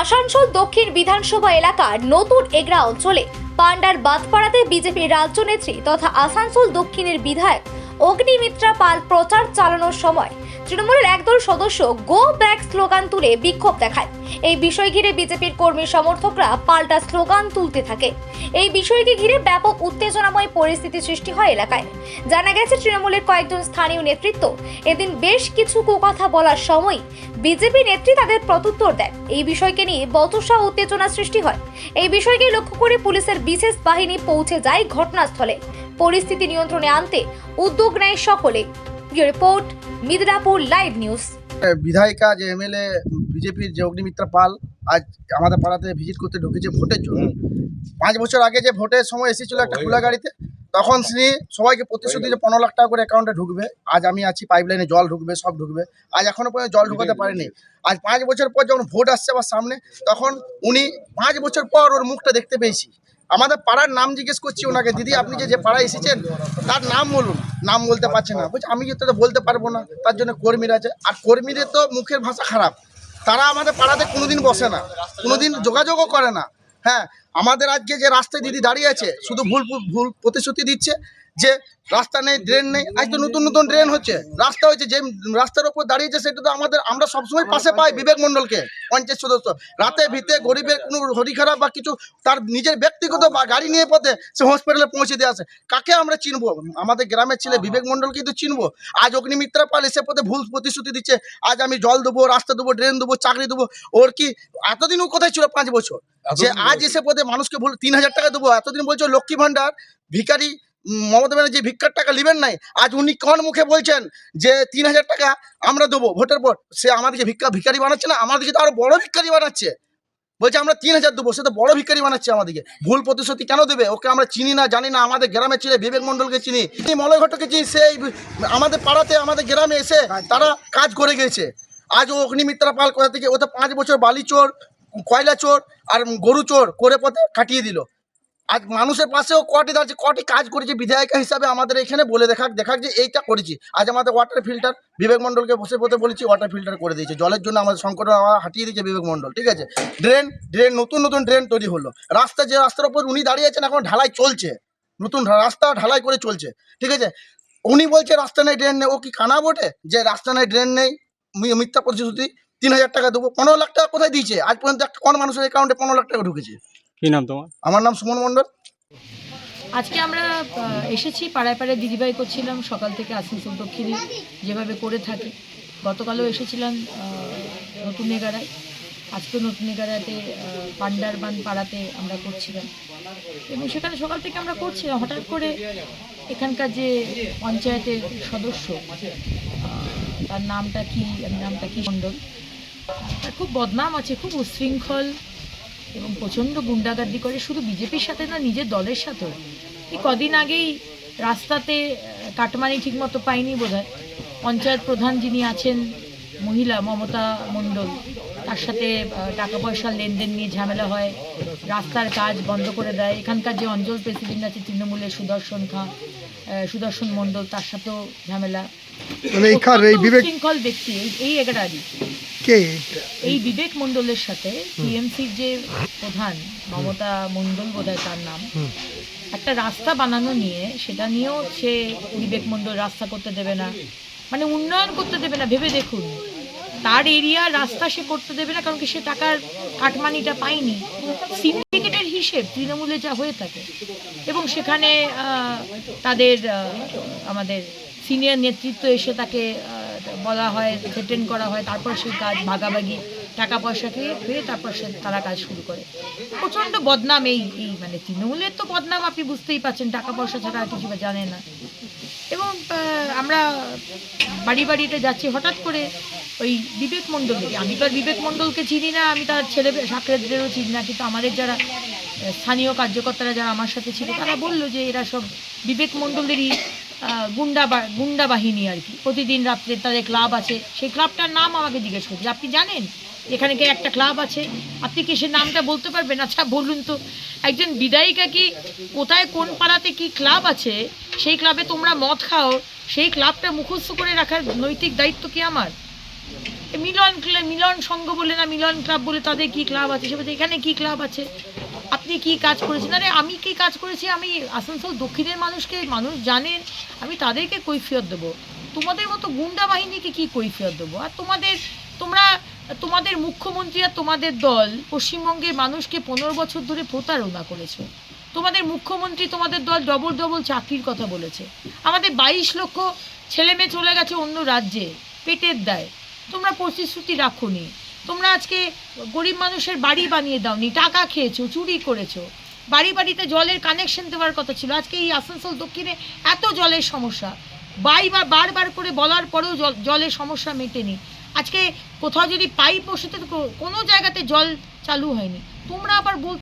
আসানসোল দক্ষিণ বিধানসভা এলাকার নতুন এগরা অঞ্চলে। পান্ডার বাদপাড়াতে বিজেপির রাজ্য নেত্রী তথা আসানসোল দক্ষিণের বিধায়ক অগ্নিমিত্রা পাল প্রচার চালানোর সময় তৃণমূলের একদল সদস্য গো ব্যাক স্লোগান তুলে বিক্ষোভ দেখায়। এই বিষয় ঘিরে বিজেপির কর্মী সমর্থকরা পাল্টা স্লোগান তুলতে থাকে। এই বিষয়কে ঘিরে ব্যাপক উত্তেজনাময় পরিস্থিতি সৃষ্টি হয় এলাকায়। জানা গেছে, তৃণমূলের কয়েকজন স্থানীয় নেতৃত্ব এদিন বেশ কিছু কুকথা বলার সময় বিজেপি নেত্রী তাদের প্রত্যুত্তর দেন। এই বিষয়কে নিয়ে বচসা উত্তেজনা সৃষ্টি হয়। এই বিষয়কে লক্ষ্য করে পুলিশের বিশেষ বাহিনী পৌঁছে যায় ঘটনাস্থলে। পরিস্থিতি নিয়ন্ত্রণে আনতে উদ্যোগ নেয় সকলে। Bureau report, Midnapore live news. বিধায়িকা, যে এমএলএ, বিজেপির যে অগ্নিমিত্রা পাল, আজ আমাদের পাড়াতে ভিজিট করতে ঢুকেছে ভোটের জন্য। পাঁচ বছর আগে যে ভোটের সময় এসেছিল একটা খোলা গাড়িতে, তখন তিনি সবাইকে প্রতিশ্রুতি যে পনেরো লাখ টাকা করে অ্যাকাউন্টে ঢুকবে। আজ আমি আছি পাইপলাইনে জল ঢুকবে, সব ঢুকবে। আজ এখনও পর্যন্ত জল ঢুকাতে পারেনি। আজ পাঁচ বছর পর যখন ভোট আসছে আমার সামনে, তখন উনি পাঁচ বছর পর ওর মুখটা দেখতে পেয়েছি। আমাদের পাড়ার নাম জিজ্ঞেস করছি ওনাকে, দিদি, আপনি যে যে পাড়ায় এসেছেন, তার নাম বলুন। নাম বলতে পারছে না। বলছে, আমি যেটা বলতে পারব না? তার জন্য কর্মীরা আছে। আর কর্মীদের তো মুখের ভাষা খারাপ। তারা আমাদের পাড়াতে কোনোদিন বসে না, কোনোদিন যোগাযোগও করে না। হ্যাঁ আমাদের আজকে যে রাস্তায় দিদি দাঁড়িয়ে আছে, শুধু ভুল ভুল প্রতিশ্রুতি দিচ্ছে যে রাস্তা নেই ড্রেন নেই আজ তো নতুন নতুন ড্রেন হচ্ছে। রাস্তা হয়েছে যে রাস্তার উপর দাঁড়িয়েছে সেটা তো আমাদের আমরা সবসময় পাশে পাই বিবেক মণ্ডলকে পঞ্চায়েত সদস্য। রাতে ভিতে গরিবের কোনো হরি খারাপ বা কিছু তার নিজের ব্যক্তিগত বা গাড়ি নিয়ে পথে সে হসপিটালে পৌঁছে দিয়ে আসে। কাকে আমরা চিনবো? আমাদের গ্রামের ছেলে বিবেক মণ্ডল কিন্তু চিনবো। আজ অগ্নিমিত্রা পাল এসে পথে ভুল প্রতিশ্রুতি দিচ্ছে। আজ আমি জল দেবো রাস্তা দেবো ড্রেন দেবো চাকরি দেবো। ওর কি এতদিন ও কোথায় ছিল পাঁচ বছর? যে আজ এসে পথে মানুষকে বল তিন হাজার টাকা দেবো। এতদিন বলছো লক্ষ্মী ভান্ডার ভিখারি উম, মমতা ব্যানার্জি ভিক্ষার টাকা নেবেন নাই, আজ উনি কোন মুখে বলছেন যে তিন হাজার টাকা আমরা দেবো ভোটের পর? সে আমাদেরকে ভিক্ষা, ভিখারি বানাচ্ছে না, আমাদেরকে তো আরও বড় ভিক্ষারি বানাচ্ছে। বলছে আমরা তিন হাজার দেবো, সে তো বড় ভিক্ষারি বানাচ্ছে আমাদেরকে। ভুল প্রতিশ্রুতি কেন দেবে? ওকে আমরা চিনি না, জানি না, আমাদের গ্রামে ছেলে বিবেক মণ্ডলকে চিনি। এই মলয় ঘটকে চিনি, সেই আমাদের পাড়াতে, আমাদের গ্রামে এসে তারা কাজ করে গেছে। আজ ও অগ্নিমিত্রা পাল কোথা থেকে, ও তো পাঁচ বছর বালি চোর, কয়লা চোর আর গরু চোর করে পথে কাটিয়ে দিল। আজ মানুষের পাশেও কটি দাঁড়িয়ে কটি কাজ করেছে বিধায়িকা হিসাবে আমাদের এখানে বলে দেখাক দেখাক যে এইটা করেছি। আজ আমাদের ওয়াটার ফিল্টার বিবেক মণ্ডলকে বসে বসে বলেছি ওয়াটার ফিল্টার করে দিয়েছে। জলের জন্য আমাদের সংকট হাঁটিয়ে দিয়েছে বিবেক মণ্ডল, ঠিক আছে? ড্রেন ড্রেন নতুন নতুন ড্রেন তৈরি হলো। রাস্তা যে রাস্তার উপর উনি দাঁড়িয়ে আছেন, এখন ঢালাই চলছে। নতুন রাস্তা ঢালাই করে চলছে, ঠিক আছে? উনি বলছে, রাস্তা নেই ড্রেন নেই। ও কি কানা বটে? যে রাস্তা নেই ড্রেন নেই মিথ্যা প্রতিশ্রুতি, তিন হাজার টাকা দেবো। পনেরো লাখ টাকা কোথায় দিয়েছে? আজ পর্যন্ত একটা কোন মানুষের অ্যাকাউন্টে পনেরো লাখ টাকা ঢুকেছে। কি নাম তোমার? আমার নাম সুমন মণ্ডল। আজকে আমরা এসেছি পাড়ায় পাড়ায় দিদিভাই করছিলাম সকাল থেকে আসানসোল দক্ষিণে যেভাবে করে থাকি। গতকালও এসেছিলাম নতুন এগারায়। আজকে নতুন এগারাতে আহ, পান্ডার বান পাড়াতে আমরা করছিলাম। এবং সেখানে সকাল থেকে আমরা করছিলাম হঠাৎ করে এখানকার যে পঞ্চায়েতের সদস্য তার নামটা কি নামটা কি? মণ্ডল। তার খুব বদনাম আছে খুব উশৃঙ্খল এবং প্রচণ্ড গুন্ডাগার্দি করে শুধু বিজেপির সাথে না নিজের দলের সাথেও। এই কদিন আগেই রাস্তাতে কাটমানি ঠিকমতো পাইনি বোধহয়। পঞ্চায়েত প্রধান যিনি আছেন মহিলা মমতা মণ্ডল তার সাথে টাকা পয়সার লেনদেন নিয়ে ঝামেলা হয় রাস্তার কাজ বন্ধ করে দেয়। এখানকার যে অঞ্চল প্রেসিডেন্ট আছে তৃণমূলের সুদর্শন খাঁ সুদর্শন মণ্ডল তার সাথেও ঝামেলা। মানে এই অত্যন্ত ব্যক্তি এই- এগারারই কে? এই বিবেক মণ্ডলের সাথে টিএমসির যে প্রধান মমতা মণ্ডল বোধহয় তার নাম একটা রাস্তা বানানো নিয়ে সেটা নিয়েও সে বিবেক মণ্ডল রাস্তা করতে দেবে না। মানে উন্নয়ন করতে দেবে না ভেবে দেখুন। তার এরিয়া রাস্তা সে করতে দেবে না কারণ কি সে টাকার কাটমানিটা পায়নি। সিন্ডিকেটের হিসেব তৃণমূলে যা হয়ে থাকে। এবং সেখানে তাদের আমাদের সিনিয়র নেতৃত্ব এসে তাকে বলা হয় থ্রেটেন করা হয়, তারপর সেই কাজ ভাগাভাগি, টাকা পয়সা খেয়ে পেয়ে তারপর সে তারা কাজ শুরু করে। প্রচণ্ড বদনাম এই এই মানে তৃণমূলের তো বদনাম, আপনি বুঝতেই পারছেন, টাকা পয়সা ছাড়া আর কিছু জানে না। এবং আমরা বাড়ি বাড়িতে যাচ্ছি, হঠাৎ করে ওই বিবেক মণ্ডলকে, আমি তো আর বিবেক মণ্ডলকে চিনি না, আমি তার ছেলে সাকরেদেরও চিনি না, কিন্তু আমাদের যারা স্থানীয় কার্যকর্তারা যারা আমার সাথে ছিল, তারা বলল যে এরা সব বিবেক মণ্ডলেরই গুন্ডা গুন্ডা বাহিনী আর কি। প্রতিদিন রাত্রে তাদের ক্লাব আছে। সেই ক্লাবটার নাম আমাকে জিজ্ঞেস করছে আপনি জানেন? এখানে কি একটা ক্লাব আছে? আপনি কি সে নামটা বলতে পারবেন? আচ্ছা বলুন তো। একজন বিদায়িকা কি কোথায়, কোন পাড়াতে কি ক্লাব আছে? সেই ক্লাবে তোমরা মদ খাও। সেই ক্লাবটা মুখস্থ করে রাখার নৈতিক দায়িত্ব কি আমার? মিলন মিলন সংঘ বলে না, মিলন ক্লাব বলে তাদের কি ক্লাব আছে? সে এখানে কি ক্লাব আছে? আপনি কি কাজ করেছেন? আরে, আমি কি কাজ করেছি? আমি আসানসোল দক্ষিণের মানুষকে, মানুষ জানেন, আমি তাদেরকে কৈফিয়ত দেবো। তোমাদের মতো গুন্ডা বাহিনীকে কি কৈফিয়ত দেবো? আর তোমাদের, তোমরা, তোমাদের মুখ্যমন্ত্রী আর তোমাদের দল পশ্চিমবঙ্গের মানুষকে পনেরো বছর ধরে প্রতারণা করেছে। তোমাদের মুখ্যমন্ত্রী, তোমাদের দল ডবল ডবল চাকরির কথা বলেছে। আমাদের বাইশ লক্ষ ছেলেমেয়ে চলে গেছে অন্য রাজ্যে, পেটের দায়। তোমরা প্রতিশ্রুতি রাখোনি। তোমরা আজকে গরিব মানুষের বাড়ি বানিয়ে দাওনি, টাকা খেয়েছো, চুরি করেছ। বাড়ি বাড়িতে জলের কানেকশন দেওয়ার কথা ছিল। আজকে এই আসানসোল দক্ষিণে এত জলের সমস্যা। বাই বা বারবার করে বলার পরেও জল, জলের সমস্যা মেটেনি। আজকে কোথাও যদি পাইপ বসে তো কোনো জায়গাতে জল চালু হয়নি। তোমরা আবার বল